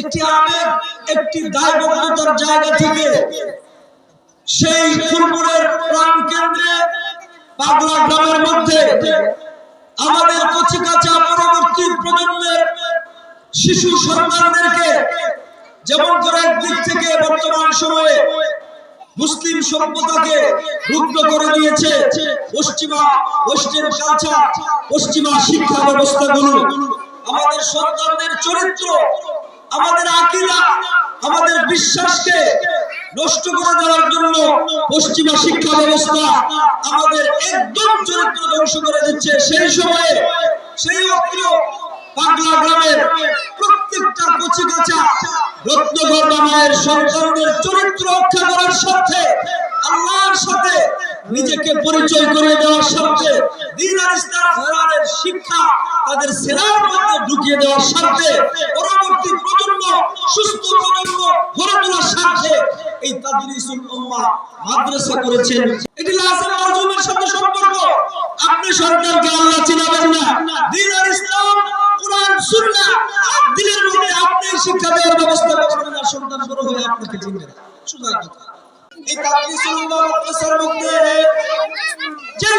একটি আবেগ, একটি দায়বদ্ধতার জায়গা থেকে সেই ফুলপুরের প্রাণ কেন্দ্রে পাগলা গ্রামের মধ্যে আমাদের কচি কাঁচা পরবর্তী প্রজন্মের শিশু সন্তানদেরকে যেমন করে একদিক থেকে বর্তমান সময়ে মুসলিম সভ্যতাকে রুগ্ন করে দিয়েছে পশ্চিমা ওয়েস্টার্ন কালচার, পশ্চিমা শিক্ষা ব্যবস্থাগুলো, আমাদের সন্তানদের চরিত্র আমাদের আকিরা আমাদের বিশ্বাসকে নষ্ট করে দেওয়ার জন্য পশ্চিমা শিক্ষা ব্যবস্থা আমাদের একদম চরিত্র ধ্বংস করে দিচ্ছে। সেই সময়ে সেই অত্র পাগলা গ্রামের প্রত্যেকটা কচি কাঁচা রত্নগর্বা মায়ের সন্তানদের চরিত্র রক্ষা করার সাথে আল্লাহর সাথে নিজেকে পরিচয় করে দেওয়ার সাথে দিন আর শিক্ষা তাদের সেরার মধ্যে ঢুকিয়ে দেওয়ার সাথে পরবর্তী প্রজন্ম, সুস্থ প্রজন্ম গড়ে তোলার সাথে এই তাদরিসুল উম্মাহ মাদ্রাসা করেছেন। এটি লাসের মারজুমের সাথে সম্পর্ক। আপনি সরকারকে আল্লাহ চিনাবেন না। দিন আর ইসলাম, কোরআন, সুন্নাহ দিনের মধ্যে আপনি শিক্ষা দেওয়ার ব্যবস্থা করবেন আর সন্তান বড় হয়ে আপনাকে চিনবে না। শুধু কথা এই তাদরিসুল উম্মাহ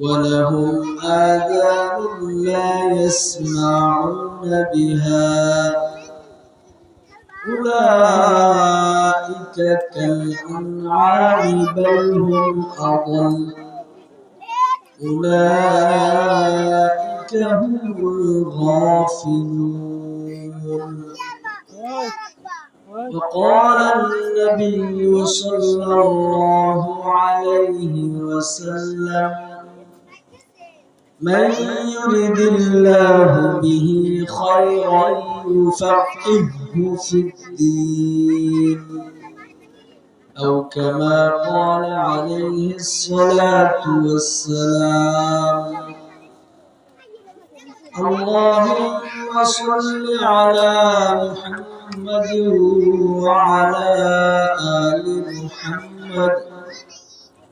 ولهم آذان لا يسمعون بها. أولئك كالأنعام بل هم أضل. أولئك هم الغافلون. وقال النبي صلى الله عليه وسلم من يرد الله به خيرا يفقهه في الدين. أو كما قال عليه الصلاة والسلام اللهم صل على محمد وعلى آل محمد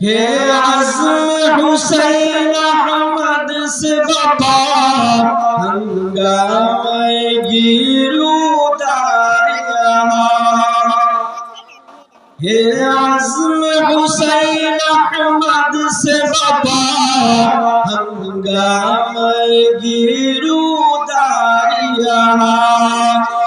হে আজম হুসেন আহমদ সে বাবা হঙ্গামায় গিরু হে আজম হুসেন আহমদ সে বাবা হঙ্গামায়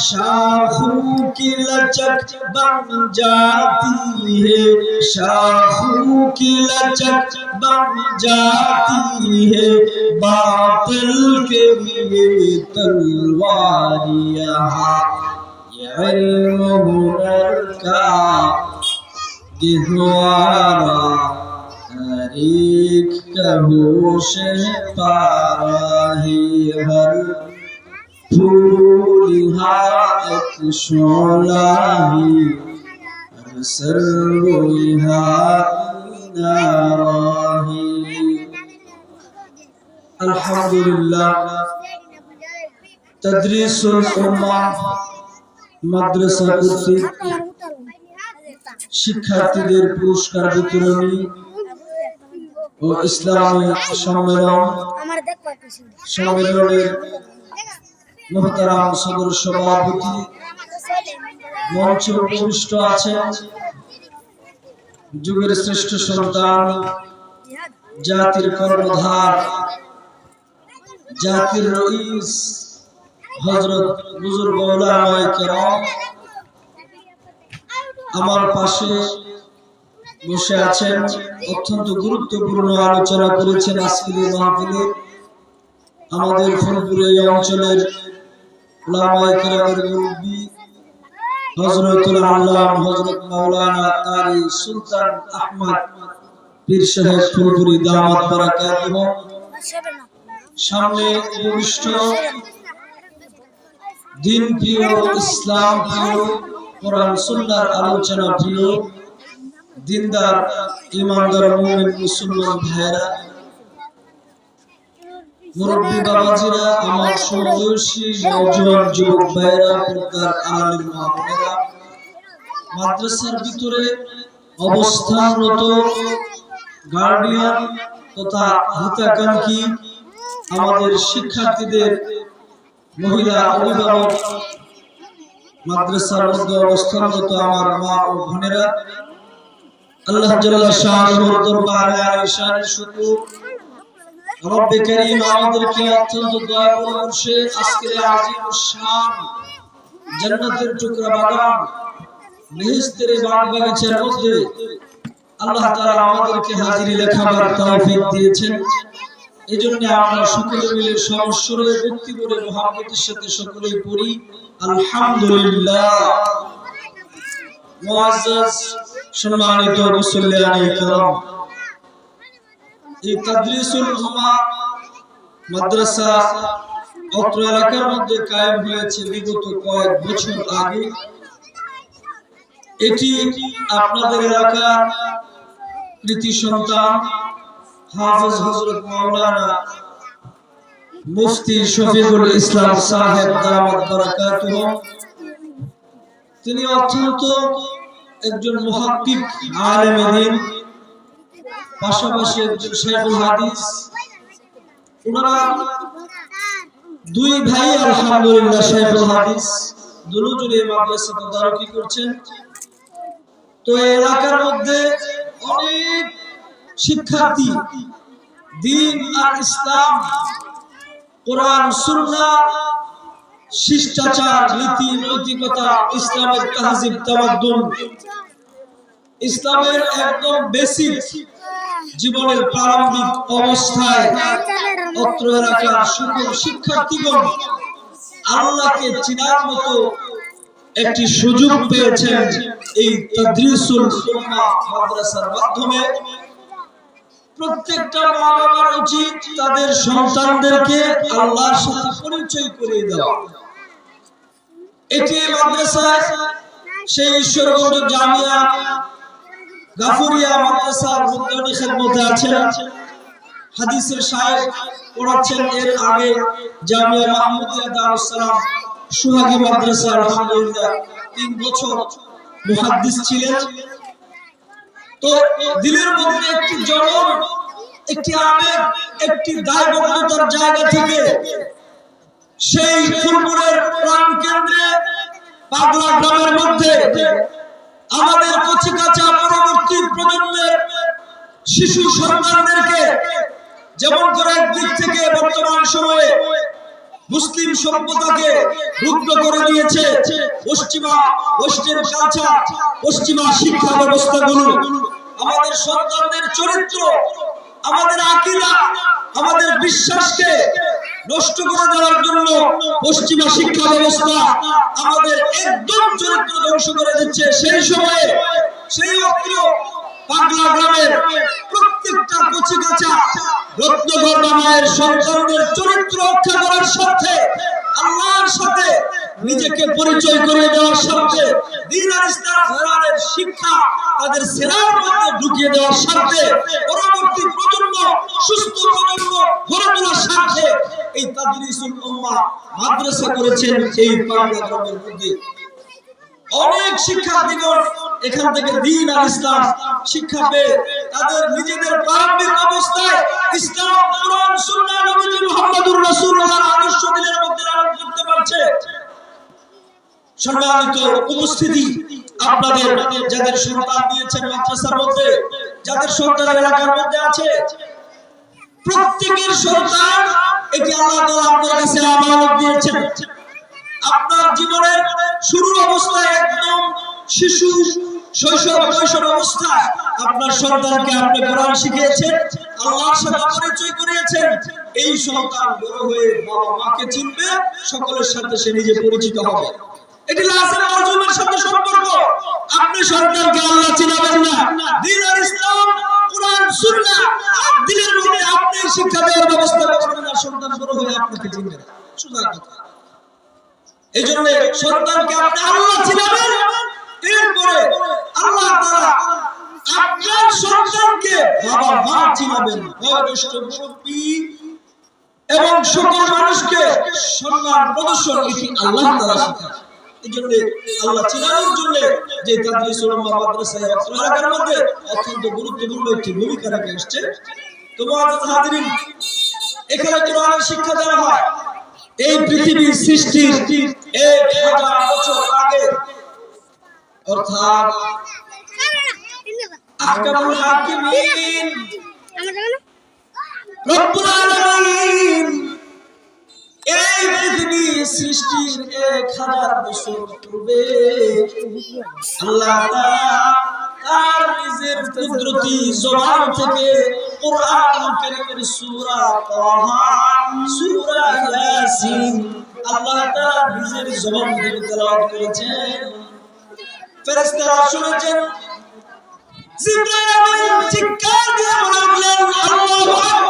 শাহ की लचक बन जाती है। शाखों की लचक बन जाती है। बातिल के लिए तलवार यहाँ का गिरवारा तारीख का होश पारा है हर طولها شعلاهي سرها ناراهي الحمد لله تدريس الأمة মাদ্রাসা কর্তৃক শিক্ষার্থীদের পুরস্কার বিতরণী ও ইসলামী সম্মেলন সম্মেলনের মহতারাম সদর সভাপতি মঞ্চে উপবিষ্ট আছেন যুগের শ্রেষ্ঠ সন্তান, জাতির কর্ণধার, জাতির রইস হজরত বুজুর্গ আমার পাশে বসে আছেন, অত্যন্ত গুরুত্বপূর্ণ আলোচনা করেছেন আজকের মাহফিলে। আমাদের এই অঞ্চলের সামনে দিন ইসলাম আলোচনা দিনদার ইমানদার মুসলমান ভাইরা মুরব্বী বাবাজিরা, আমার সমবয়সী যুবক ভাইরা পর্দার মাদ্রাসার ভিতরে অবস্থানরত গার্ডিয়ান তথা হিতাকাঙ্ক্ষী আমাদের শিক্ষার্থীদের মহিলা অভিভাবক, মাদ্রাসার মধ্যে অবস্থানরত আমার মা ও বোনেরা, আল্লাহ আলিশানের শুকর। রব্বে করিম আমাদেরকে অত্যন্ত দয়া পরামর্শে আজকের আজিম শান জান্নাতের টুকরা বাগান বেহেশতের বাগ বাগিচার মধ্যে আল্লাহ তাআলা আমাদেরকে হাজিরি লেখাবার তৌফিক দিয়েছেন এই জন্য আমরা সকলে মিলে সমস্বরে ভক্তি করে মহাব্বতের সাথে সকলেই পড়ি আলহামদুলিল্লাহ মুআজ্জাজ সম্মানিত মুসল্লিয়ানে کرام এই তাদরিসুল উম্মাহ মাদ্রাসা অত্র এলাকার মধ্যে কায়েম হয়েছে বিগত কয়েক বছর আগে, এটি আপনাদের এলাকার কৃতি সন্তান হাফেজ হজরত মাওলানা মুফতি শফিকুল ইসলাম সাহেব দামাত বারাকাতুহু। তিনি অত্যন্ত একজন মুহাক্কিক আলেমে পাশাপাশি একজন শেখুল হাদিস। ওনারা দুই ভাই, আলহামদুলিল্লাহ, শেখুল হাদিস। মাদ্রাসা তদারকি করছেন? তো এলাকার মধ্যে অনেক শিক্ষার্থী, দিন আর ইসলাম, কোরআন, সুন্নাহ, শিষ্টাচার, নীতি, নৈতিকতা, ইসলামের তাহজিব, তামাদ্দুন। ইসলামের একদম বেসিক জীবনের প্রারম্ভিক অবস্থায় শিক্ষার্থীগণ আল্লাহকে চিনার মতো একটি সুযোগ পেয়েছেন এই তাদরিসুল মাদ্রাসার মাধ্যমে। প্রত্যেকটা মা বাবার উচিত তাদের সন্তানদেরকে আল্লাহর সাথে পরিচয় দেওয়া। এটি সেই ঈশ্বরগঞ্জ জামিয়া গাফুরিয়া মাদ্রাসার মুদ্রানি খেদমতে আছেন। হাদিসের সাহেব পড়াচ্ছেন এর আগে জামিয়া মাহমুদিয়া দারুস সালাম সুহাগী মাদ্রাসা আলহামদুলিল্লাহ, তিন বছর মুহাদ্দিস ছিলেন। তো দিলের মধ্যে একটি জ্বলন একটি আবেগ, একটি দায়বদ্ধতার জায়গা থেকে সেই ফুলপুরের প্রাণ কেন্দ্রে পাগলা গ্রামের মধ্যে আমাদের কচি কাঁচা পরবর্তী প্রজন্মের শিশু সন্তানদেরকে যেমন করে একদিক থেকে বর্তমান সময়ে মুসলিম সভ্যতাকে রুগ্ন করে দিয়েছে, পশ্চিমা ওয়েস্টার্ন কালচার, পশ্চিমা শিক্ষা ব্যবস্থাগুলো, আমাদের সন্তানদের চরিত্র, আমাদের আকিদা, আমাদের বিশ্বাসকে নষ্ট করে দেওয়ার জন্য পশ্চিমা শিক্ষা ব্যবস্থা আমাদের একদম চরিত্র ধ্বংস করে দিচ্ছে। সেই সময়ে সেই অত্র পাগলা গ্রামের প্রত্যেকটা কচি কাঁচা রত্নগর্ভা মায়ের সন্তানদের চরিত্র রক্ষা করার সাথে আল্লাহর সাথে নিজেকে পরিচয় করিয়ে দেওয়ার স্বার্থে দিন আর শিক্ষা তাদের সেরার মধ্যে ঢুকিয়ে দেওয়ার স্বার্থে, পরবর্তী প্রজন্ম, সুস্থ প্রজন্ম গড়ে তোলার স্বার্থে এই তাদরিসুল উম্মাহ মাদ্রাসা করেছেন এই পাবনা গ্রামের মধ্যে। অনেক শিক্ষার্থীগণ এখান থেকে দিন আর ইসলাম শিক্ষা পেয়ে তাদের নিজেদের প্রারম্ভিক অবস্থায় ইসলাম, কোরআন, সুন্নাহ নবী মুহাম্মদুর সম্মানিত উপস্থিতি, আপনাদের যাদের সন্তান দিয়েছেন মাদ্রাসার মধ্যে, যাদের সন্তান এলাকার মধ্যে আছে, প্রত্যেকের সন্তান এটি আল্লাহ আপনার কাছে আমানত দিয়েছেন। আপনার জীবনের শুরু অবস্থায় একদম শিশু শৈশব কৈশোর অবস্থায় আপনার সন্তানকে আপনি কোরআন শিখিয়েছেন, আল্লাহর সাথে পরিচয় করিয়েছেন। এই সন্তান বড় হয়ে বাবা মাকে চিনবে, সকলের সাথে সে নিজে পরিচিত হবে। এটি লাসের অর্জনের সাথে সম্পর্ক। আপনি সন্তানকে আল্লাহ চিনাবেন না। দিন আর ইসলাম, কোরআন, সুন্নাহ দিনের মধ্যে আপনি শিক্ষা দেওয়ার ব্যবস্থা করবেন আর সন্তান বড় হয়ে আপনাকে চিনবে না। সুন্দর কথা। এই জন্য সন্তানকে আপনি আল্লাহ চিনাবেন। এরপরে আল্লাহ তাআলা আপনার সন্তানকে বাবা মা চিনাবেন। বয়োজ্যেষ্ঠ মুরব্বী এবং সকল মানুষকে সম্মান, প্রদর্শন এটি আল্লাহ তাআলা শেখায় এই জন্য আল্লাহ চিনানোর জন্য যে তাদরিসুল উম্মাহ মাদ্রাসায় অত্র মধ্যে অত্যন্ত গুরুত্বপূর্ণ একটি ভূমিকা রেখে আসছে তো হাজিরিন এখানে কোরআনের শিক্ষা দেওয়া হয়। এই পৃথিবীর সৃষ্টির এক হাজার বছর আগে অর্থাৎ আহকামুল হাকিমিন। রব্বুল আলামিন এই পৃথিবী সৃষ্টির এক হাজার বছর পূর্বে আল্লাহ তার নিজের কুদরতি জবান থেকে কোরআন কারীমের সূরা তাহা সূরা ইয়াসিন আল্লাহ তাআলা নিজের জবান থেকে তেলাওয়াত করেছেন। ফেরেশতারা শুনেছেন, জিবরাইল চিৎকার দিয়ে বললেন আল্লাহু আকবার।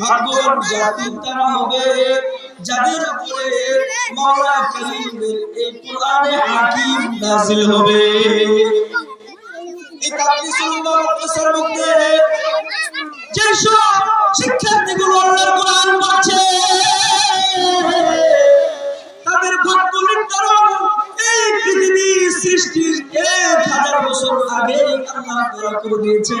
ভাগ্যবান জাতি তারা হবে। যাদের উপরে মাওলা কারীমের এই কোরআনে হাকিম নাযিল হবে। এই তাকলিসুল মাদ্রাসার মধ্যে যেসব শিক্ষার্থীগুলো আল্লাহর কোরআন পড়ছে, তাদের ভাগ্য নির্ধারণ এই পৃথিবী সৃষ্টির এক হাজার বছর আগে আল্লাহ করে দিয়েছেন।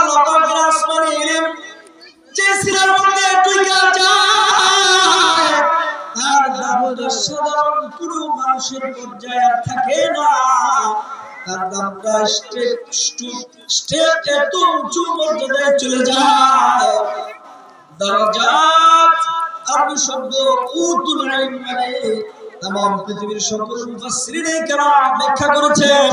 আল্লাহ পাকের আসমানে ইলম যে সিরার মধ্যে ঢুকে যায়, তার দামটা সাধারণ কোনো মানুষের পর্যায়ে আর থাকে না। তার দামটা স্টেপ স্টেপ এত উঁচু পর্যায়ে চলে যায়। দরজাত আরবি শব্দ উতুল ইলম মানে তাম পৃথিবীর সকল মুফাসসিরিনে কেরাম ব্যাখ্যা করেছেন।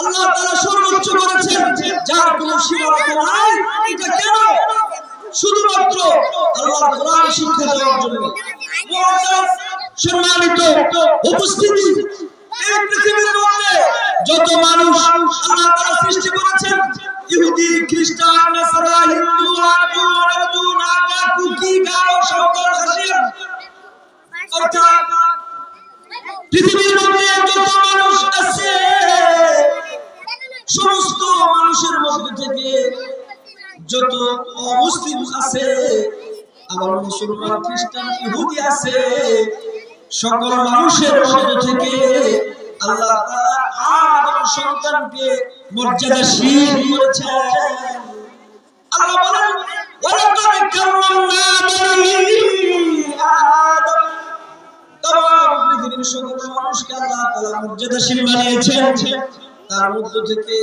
আল্লাহ তাআলা সর্বোচ্চ করেছেন। যার কোনো নাই, এটা কেন? শুধুমাত্র আল্লাহ শিক্ষা দেওয়ার জন্য। সম্মানিত উপস্থিতি। এই পৃথিবীর মধ্যে যত মানুষ আল্লাহ সৃষ্টি করেছেন, ইহুদি, খ্রিস্টান, নাসারা, হিন্দু নাগা, কুকি খাসিয়া অর্থাৎ পৃথিবীর মধ্যে যত অমুসলিম আছে, আবার মুসলমান, খ্রিস্টান, ইহুদি আছে, সকল মানুষের মধ্য থেকে আল্লাহ সন্তানকে মর্যাদাশীল করেছেন। আল্লাহ বলেন, ওয়ালাকাদ কাররামনা বানি আদম। তমাম পৃথিবীর সকল মানুষকে আল্লাহ তাআলা মর্যাদাশীল বানিয়েছেন। তার মধ্য থেকে,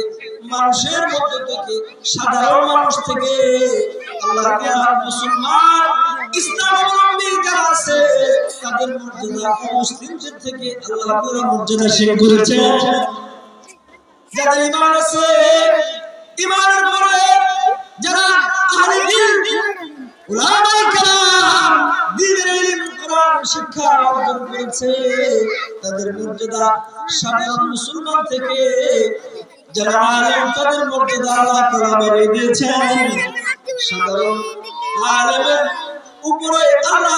মানুষের মধ্য থেকে, সাধারণ মানুষ থেকে মুসলমান যারা আছে, তাদের মর্যাদা মুসলিমদের থেকে আল্লাহ তাআলা মর্যাদাশীল করেছেন। যাদের ইমান আছে ইমানের পরে যারা আহলে দ্বীনের ইলম শিক্ষা অর্জন করেছে। তাদের মর্যাদা সাধারণ মুসলমান থেকে যারা আলেম, তাদের মর্যাদা আল্লাহ তাআলা বাড়িয়ে দিয়েছেন। সাধারণ আলেমের উপরে আল্লাহ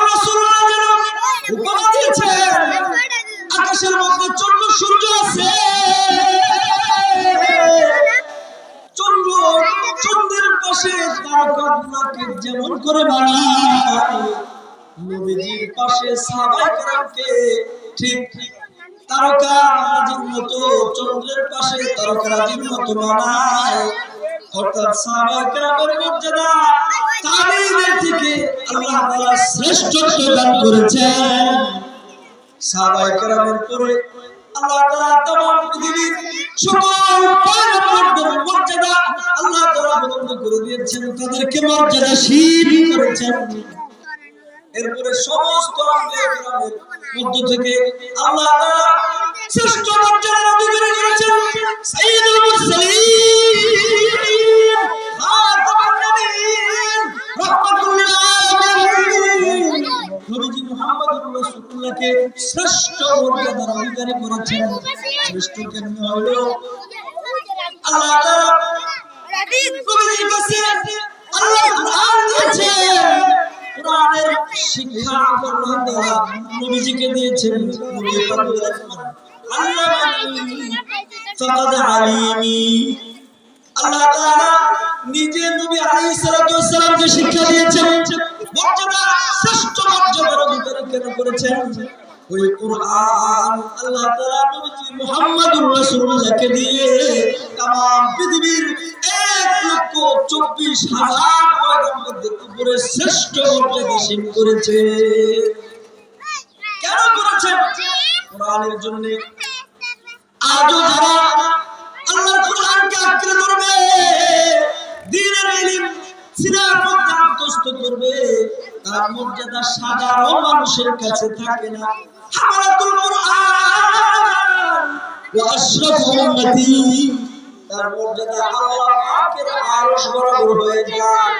উপমা দিয়েছেন আকাশের মধ্যে চন্দ্র, সূর্য আছে। চন্দ্র চন্দ্রের পাশে তারকাগুলোকে যেমন করে বানায় নবীজির পাশে সাহাবায়ে কেরামকে ঠিক তারকা রাজির মতো চন্দ্রের পাশে তারকা রাজির মতো বানায়। অর্থাৎ সাহাবায়ে কেরামের মর্যাদা তাবিঈদের থেকে আল্লাহ তাআলা শ্রেষ্ঠত্ব দান করেছেন সাহাবায়ে কেরামের পরে আল্লাহ তাআলা तमाम পৃথিবীর সকল পয়গম্বরদের মর্যাদা আল্লাহ তাআলা বুলন্দ করে দিয়েছেন তাদেরকে মর্যাদাশীল করেছেন এরপরে সমস্ত মধ্য থেকে আল্লাহ শ্রেষ্ঠ মর্যাদার অধিকারী করেছেন সাইয়্যিদুল মুরসালিন। খাতামুন নবিয়্যিন রাহমাতুল লিল আলামিন নবীজি মুহাম্মদুর রাসূলুল্লাহকে শ্রেষ্ঠ মর্যাদার অধিকারী করেছেন। শ্রেষ্ঠ কেন হলো? আল্লাহ তাআলা নবীজির কাছে আল্লাহ কোরআন দিয়েছেন। কোরআনের শিক্ষা আল্লাহ তাআলা নবীজিকে দিয়েছেন নবী পাক বলেন আল্লামানি ফাকাদ আলিমি আল্লাহ তাআলা নিজে নবী আলাইহিস সালাতু ওয়াসসালামকে শিক্ষা দিয়েছেন মর্যাদা শ্রেষ্ঠ মর্যাদার অধিকারী কেন করেছেন ওই কোরআন আল্লাহ তাআলা নবী মুহাম্মদুর রাসূলুল্লাহকে দিয়ে तमाम পৃথিবীর 1 24 হাজার পয়গম্বরদের শ্রেষ্ঠ মর্যাদাশীল করেছে। কেন করেছেন কোরআনের জন্য। আজও যারা আল্লাহর কোরআনকে আঁকড়ে ধরবে দ্বীনের ইলম সিনার মধ্যে আত্মস্থ করবে, তার মর্যাদা সাধারণ মানুষের কাছে থাকে না। হামালাতুল কোরআন। ওয়া আশরাফু তার মর্যাদা আল্লাহ পাকের আরশ বরাবর হয়ে যায়।